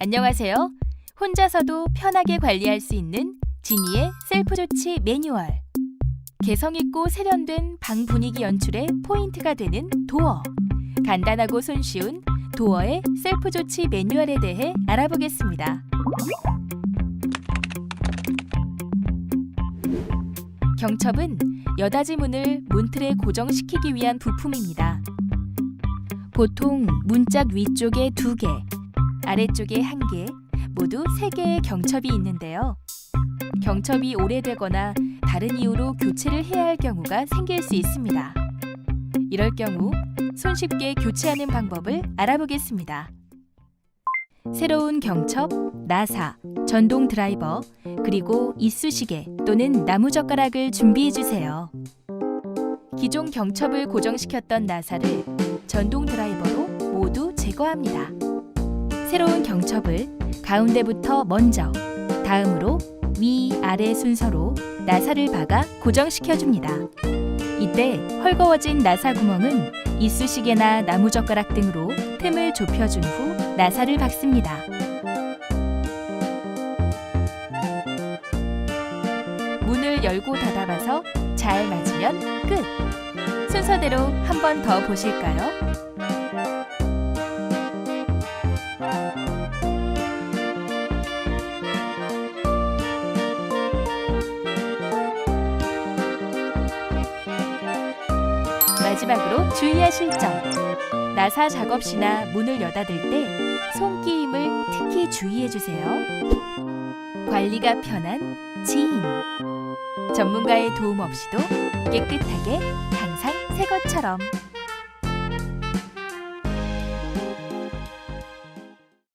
안녕하세요. 혼자서도 편하게 관리할 수 있는 지니의 셀프 조치 매뉴얼. 개성 있고 세련된 방 분위기 연출의 포인트가 되는 도어. 간단하고 손쉬운 도어의 셀프 조치 매뉴얼에 대해 알아보겠습니다. 경첩은 여닫이 문을 문틀에 고정시키기 위한 부품입니다. 보통 문짝 위쪽에 두 개, 아래쪽에 한 개, 모두 세 개의 경첩이 있는데요. 경첩이 오래되거나 다른 이유로 교체를 해야 할 경우가 생길 수 있습니다. 이럴 경우 손쉽게 교체하는 방법을 알아보겠습니다. 새로운 경첩, 나사, 전동 드라이버, 그리고 이쑤시개 또는 나무젓가락을 준비해 주세요. 기존 경첩을 고정시켰던 나사를 전동 드라이버로 모두 제거합니다. 새로운 경첩을 가운데부터 먼저, 다음으로 위, 아래 순서로 나사를 박아 고정시켜 줍니다. 이때 헐거워진 나사 구멍은 이쑤시개나 나무젓가락 등으로 틈을 좁혀준 후 나사를 박습니다. 문을 열고 닫아봐서 잘 맞으면 끝! 순서대로 한 번 더 보실까요? 마지막으로 주의하실 점. 나사 작업 시나 문을 여닫을 때 손끼임을 특히 주의해 주세요. 관리가 편한 지인. 전문가의 도움 없이도 깨끗하게 항상 새 것처럼